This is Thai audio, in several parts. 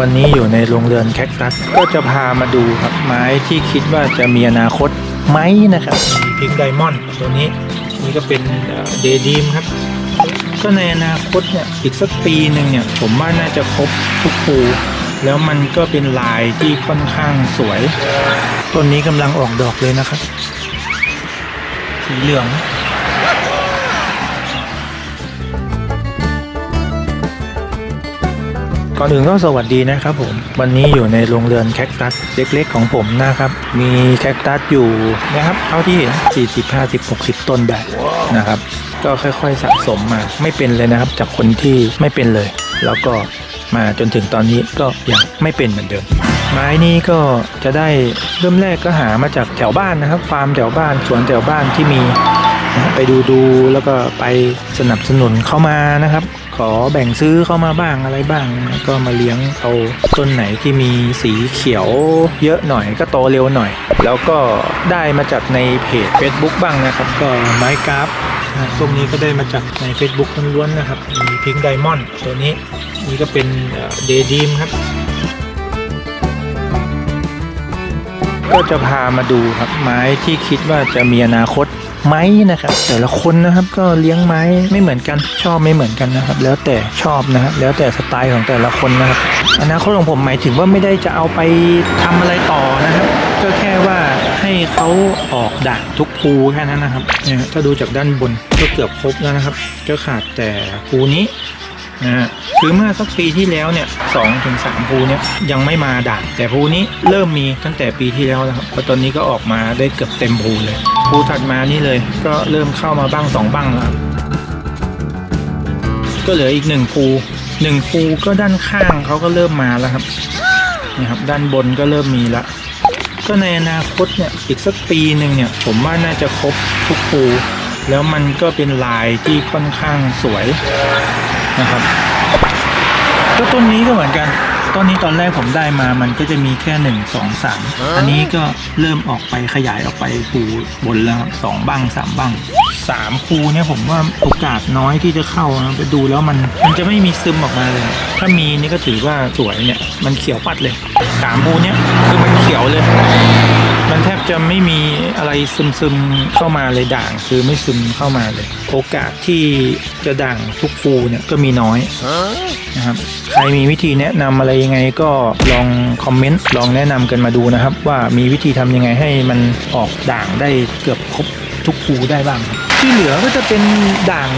วันนี้อยู่ในโรงเรือนแคคตัสก็จะพามาดูครับไม้ที่คิดว่าจะมีอนาคตไหมนะครับมีพิงไดมอนด์ตัวนี้นี่ก็เป็นเดดีมครับก็ในอนาคตเนี่ยอีกสักปีหนึ่งเนี่ย ผมว่าน่าจะครบทุกภูแล้วมันก็เป็นลายที่ค่อนข้างสวยต้นนี้กำลังออกดอกเลยนะครับสีเหลือง ก่อนอื่นก็สวัสดีนะครับผม วันนี้อยู่ในโรงเรือนแคคตัสเล็กๆของผมนะครับ มีแคคตัสอยู่นะครับเท่าที่เห็น 40 50 60 ต้นได้นะครับ ก็ค่อยๆสะสมมาไม่เป็นเลยนะครับ จากคนที่ไม่เป็นเลย แล้วก็มาจนถึงตอนนี้ก็ยังไม่เป็นเหมือนเดิม ไม้นี้ก็จะได้เริ่มแรกก็หามาจากแถวบ้านนะครับ ฟาร์มแถวบ้านสวนแถวบ้านที่มี ไปดูดูแล้วก็ไปสนับสนุนเข้ามานะครับ ขอแบ่งซื้อเข้ามาบ้างอะไรบ้างนะก็มาเลี้ยงเอาต้นไหนที่มีสีเขียวเยอะหน่อยก็โตเร็วหน่อย แล้วก็ได้มาจากในเพจ Facebook บ้างนะครับ ก็ไม้กราฟตรงนี้ก็ได้มาจากใน Facebook ล้วนๆนะครับ มีพิงไดมอนด์ตัวนี้นี่ก็เป็นเดดีมครับ ก็จะพามาดูครับไม้ที่คิดว่าจะมีอนาคต ไม้นะครับ แต่ละคนนะครับก็เลี้ยงไม้ไม่เหมือนกันชอบไม่เหมือนกันนะครับ แล้วแต่ชอบนะครับแล้วแต่สไตล์ของแต่ละคนนะครับอนาคตของผมหมายถึงว่าไม่ได้จะเอาไปทำอะไรต่อนะครับก็แค่ว่าให้เขาออกด่างทุกภูแค่นั้นนะครับเนี่ยถ้าดูจากด้านบนก็เกือบครบแล้วนะครับ ก็ขาดแต่ภูนี้ นะฮะคือเมื่อสักปีที่แล้วเนี่ยสองถึงสามภูเนี่ยยังไม่มาด่างแต่ภูนี้เริ่มมีตั้งแต่ปีที่แล้วแล้วครับแล้วตอนนี้ก็ออกมาได้เกือบเต็มภูเลยภูถัดมานี่เลย ก็เริ่มเข้ามาบ้างสองบ้างแล้วก็เหลืออีกหนึ่งภูหนึ่งภูก็ด้านข้างเขาก็เริ่มมาแล้วครับนี่ครับ ด้านบนก็เริ่มมีละก็ในอนาคตเนี่ยอีกสักปีหนึ่งเนี่ย ผมว่าน่าจะครบทุกภูแล้วมันก็เป็นลายที่ค่อนข้างสวย นะครับก็ต้นนี้ก็เหมือนกัน ต้นนี้ตอนแรกผมได้มามันก็จะมีแค่หนึ่งสองสามอันนี้ก็เริ่มออกไปขยายออกไปภูบนแล้วครับสองบ้างสามบ้างสามคูเนี่ยผมว่าโอกาสน้อยที่จะเข้านะไปดูแล้วมันมันจะไม่มีซึมออกมาเลย ถ้ามีนี่ก็ถือว่าสวยเนี่ยมันเขียวปัดเลยสามภูเนี่ยคือมันเขียวเลย มันแทบจะไม่มีอะไรซึมซึมๆเข้ามาเลยด่าง คือไม่ซึมเข้ามาเลย โอกาสที่จะด่างทุกฟูเนี่ยก็มีน้อยนะครับใครมีวิธีแนะนำอะไรยังไงก็ลองคอมเมนต์ลองแนะนำกันมาดูนะครับ ว่ามีวิธีทำยังไงให้มันออกด่างได้เกือบครบทุกฟูได้บ้างครับที่เหลือก็จะเป็นด่าง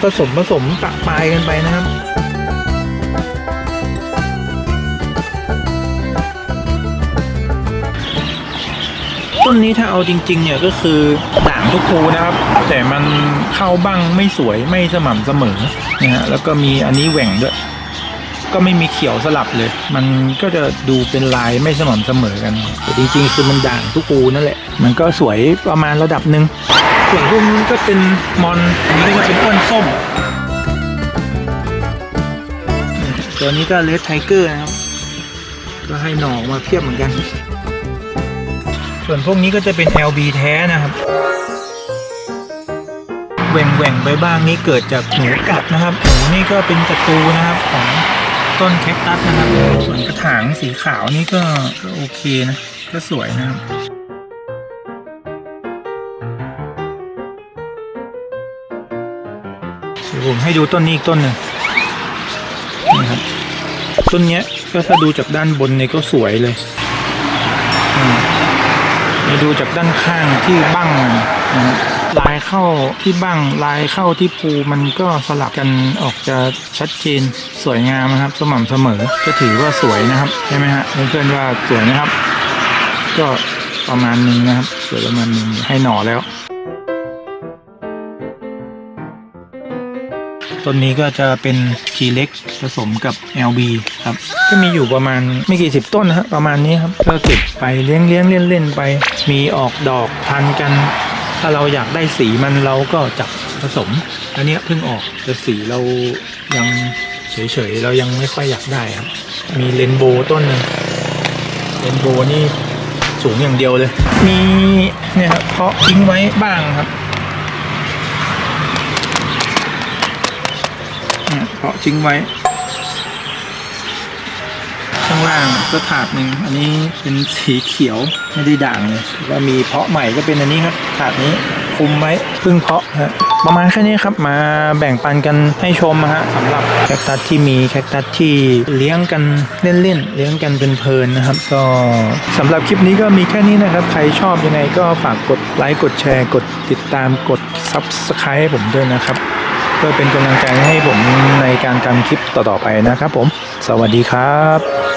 ผสมผสมปะปลายกันไปนะครับต้นนี้ถ้าเอาจริงๆเนี่ยก็คือด่างทุกภูนะครับ แต่มันเข้าบ้างไม่สวยไม่สม่ำเสมอนะฮะแล้วก็มีอันนี้แหว่งด้วย ก็ไม่มีเขียวสลับเลย มันก็จะดูเป็นลายไม่สม่ำเสมอกันแต่จริงๆคือมันด่างทุกภูนั่นแหละ มันก็สวยประมาณระดับหนึ่งส่วนพวกนี้ก็เป็นมอนอันนี้ก็จะเป็นอ้วนส้ม ตัวนี้ก็เลดไทเกอร์นะครับ ก็ให้หน่อออกมาเพียบเหมือนกัน ส่วนพวกนี้ก็จะเป็น LB แท้นะครับแหว่งแหว่งไปบ้างนี่เกิดจากหนูกัดนะครับ หนูนี่ก็เป็นศัตรูนะครับของ ต้นแคคตัสนะครับ ส่วนกระถางสีขาวนี่ก็ก็โอเคนะ ก็สวยนะครับเดี๋ยวผมให้ดูต้นนี้อีกต้นหนึ่งนี่ครับ ต้นเนี้ยก็ถ้าดูจากด้านบนเนี่ยก็สวยเลยมนี่ดูจากด้านข้างที่บั้งมัน เข้าที่บั้งลายเข้าที่ภูมันก็สลับกันออกจะชัดเจนสวยงามนะครับ สม่ำเสมอก็ถือว่าสวยนะครับใช่ไหมฮะเพื่อนๆว่าสวยนะครับ ก็ประมาณนึงนะครับสวยประมาณนึงให้หน่อแล้วต้นนี้ก็จะเป็นทีเล็กผสมกับ LB ครับ ก็มีอยู่ประมาณไม่กี่สิบต้นนะฮะประมาณนี้ครับ ก็เก็บไปเลี้ยงเลี้ยงเล่นเล่นไป มีออกดอกทันกัน ถ้าเราอยากได้สีมันเราก็จับผสม อันนี้เพิ่งออกแต่สีเรายังเฉยๆ เรายังไม่ค่อยอยากได้ครับ มีเลนโบว์ต้นหนึ่งเลนโบว์นี่สูงอย่างเดียวเลย มีเนี่ยครับเพาะทิ้งไว้บ้างครับเนี่ยเพาะทิ้งไว้ ข้างก็ถาดหนึ่งอันนี้เป็นสีเขียวไม่ได้ด่างเลยแล้วมีเพาะใหม่ก็เป็นอันนี้ครับถาดนี้คุมไว้เพิ่งเพาะฮะประมาณแค่นี้ครับมาแบ่งปันกันให้ชมฮะสำหรับแคคตัสที่มีแคคตัสที่เลี้ยงกันเล่นๆเลี้ยงกันเป็นเพลินนะครับ ก็สำหรับคลิปนี้ก็มีแค่นี้นะครับ ใครชอบยังไงก็ฝากกดไลค์กดแชร์ กดติดตามกด Subscribe ให้ผมด้วยนะครับเพื่อเป็นกำลังใจให้ผมในการทำคลิปต่อๆไปนะครับผม สวัสดีครับ